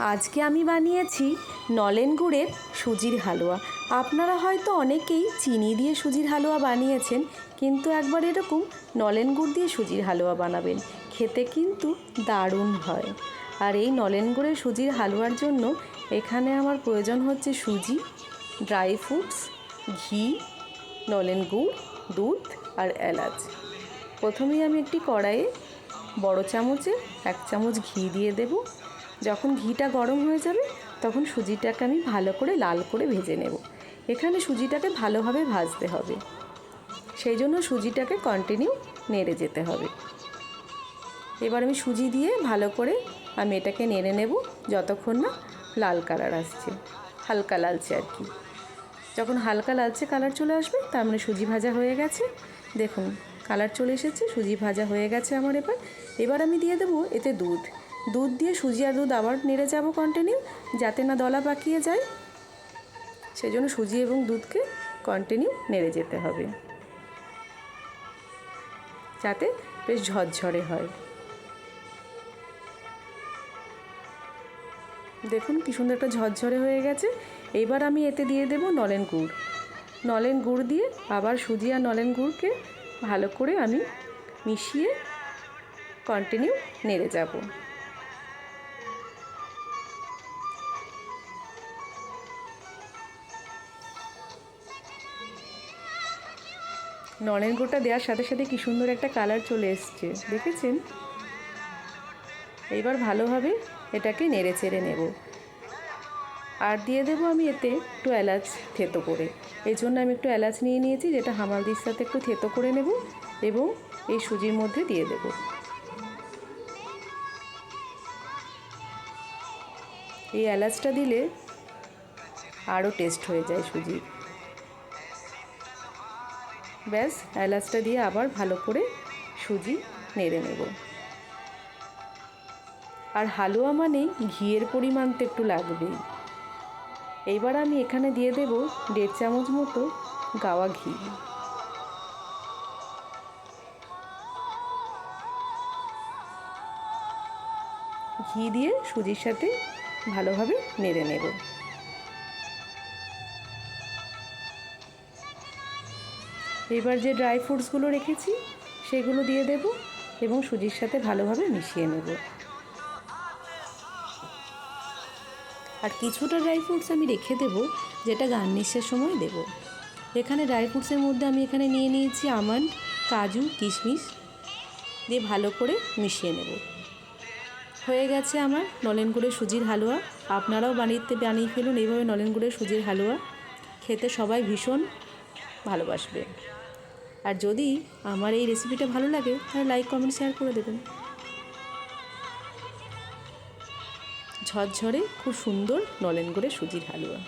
আজকে আমি বানিয়েছি নলেন গুড়ের সুজির হালুয়া। আপনারা হয়তো অনেকেই চিনি দিয়ে সুজির হালুয়া বানিয়েছেন, কিন্তু একবার এরকম নলেন গুড় দিয়ে সুজির হালুয়া বানাবেন। খেতে কিন্তু দারুণ হয়। আর এই নলেন গুড়ের সুজির হালুয়ার জন্য এখানে আমার প্রয়োজন হচ্ছে সুজি, ড্রাই ফ্রুটস, ঘি, নলেন গুড়, দুধ আর এলাচ। প্রথমেই আমি একটি কড়াইয়ে বড় চামচে এক চামচ ঘি দিয়ে দেব। যখন ঘিটা গরম হয়ে যাবে, তখন সুজিটাকে আমি ভালো করে লাল করে ভেজে নেব। এখানে সুজিটাকে ভালোভাবে ভাজতে হবে। সেই জন্য সুজিটাকে কন্টিনিউ নেড়ে যেতে হবে। এবার আমি সুজি দিয়ে ভালো করে আমি এটাকে নেড়ে নেব যতক্ষণ না লাল কালার আসছে, হালকা লালচে আর কি। যখন হালকা লালচে কালার চলে আসবে, তার মানে সুজি ভাজা হয়ে গেছে। দেখুন, কালার চলে এসেছে, সুজি ভাজা হয়ে গেছে আমার এবার। এবার আমি দিয়ে দেবো এতে দুধ। দুধ দিয়ে সুজি আর দুধ আবার নেড়ে যাব কন্টিনিউ যাতে না দলা পাকিয়ে যায়। সেই জন্য সুজি এবং দুধকে কন্টিনিউ নেড়ে যেতে হবে। যাতে বেশ ঝরঝরে হয়। দেখুন কি সুন্দর একটা ঝরঝরে হয়ে গেছে। এবার আমি এতে দিয়ে দেব নলেন গুড়। নলেন গুড় দিয়ে আবার সুজি আর নলেন গুড়কে ভালো করে আমি মিশিয়ে কন্টিনিউ নেড়ে যাব। নলেন গোটা দেওয়ার সাথে সাথে কি সুন্দর একটা কালার চলে এসছে। দেখেছেন? এইবার ভালোভাবে এটাকে নেড়ে চেড়ে নেব। আর দিয়ে দেবো আমি এতে একটু এলাচ থেতো করে। এই জন্য আমি একটু এলাচ নিয়ে নিয়েছি, যেটা হামালদির সাথে একটু থেতো করে নেব এবং এই সুজির মধ্যে দিয়ে দেব। এই এলাচটা দিলে আরও টেস্ট হয়ে যায় সুজির। ব্যাস, এলাচটা দিয়ে আবার ভালো করে সুজি নেড়ে নেব। আর হালুয়া মানেই ঘিয়ের পরিমাণ তো একটু লাগবেই। এইবার আমি এখানে দিয়ে দেব দেড় চামচ মতো গাওয়া ঘি। ঘি দিয়ে সুজির সাথে ভালোভাবে নেড়ে নেব। এবার যে ড্রাই ফ্রুটসগুলো রেখেছি, সেগুলো দিয়ে দেব এবং সুজির সাথে ভালোভাবে মিশিয়ে নেব। আর কিছুটা ড্রাই ফ্রুটস আমি রেখে দেবো, যেটা গার্নিশের সময় দেব। এখানে ড্রাই ফ্রুটসের মধ্যে আমি এখানে নিয়ে নিয়েছি আমন্ড, কাজু, কিশমিশ দিয়ে ভালো করে মিশিয়ে নেব। হয়ে গেছে আমার নলেন গুড়ের সুজির হালুয়া। আপনারাও বানিয়ে বানিয়ে ফেলুন, এইভাবে নলেন গুড়ের সুজির হালুয়া। খেতে সবাই ভীষণ ভালোবাসবে। আর যদি আমার এই রেসিপিটা ভালো লাগে, তাহলে লাইক কমেন্ট শেয়ার করে দেবেন। ঝরঝরে, খুব সুন্দর নলেন করে সুজির হালুয়া।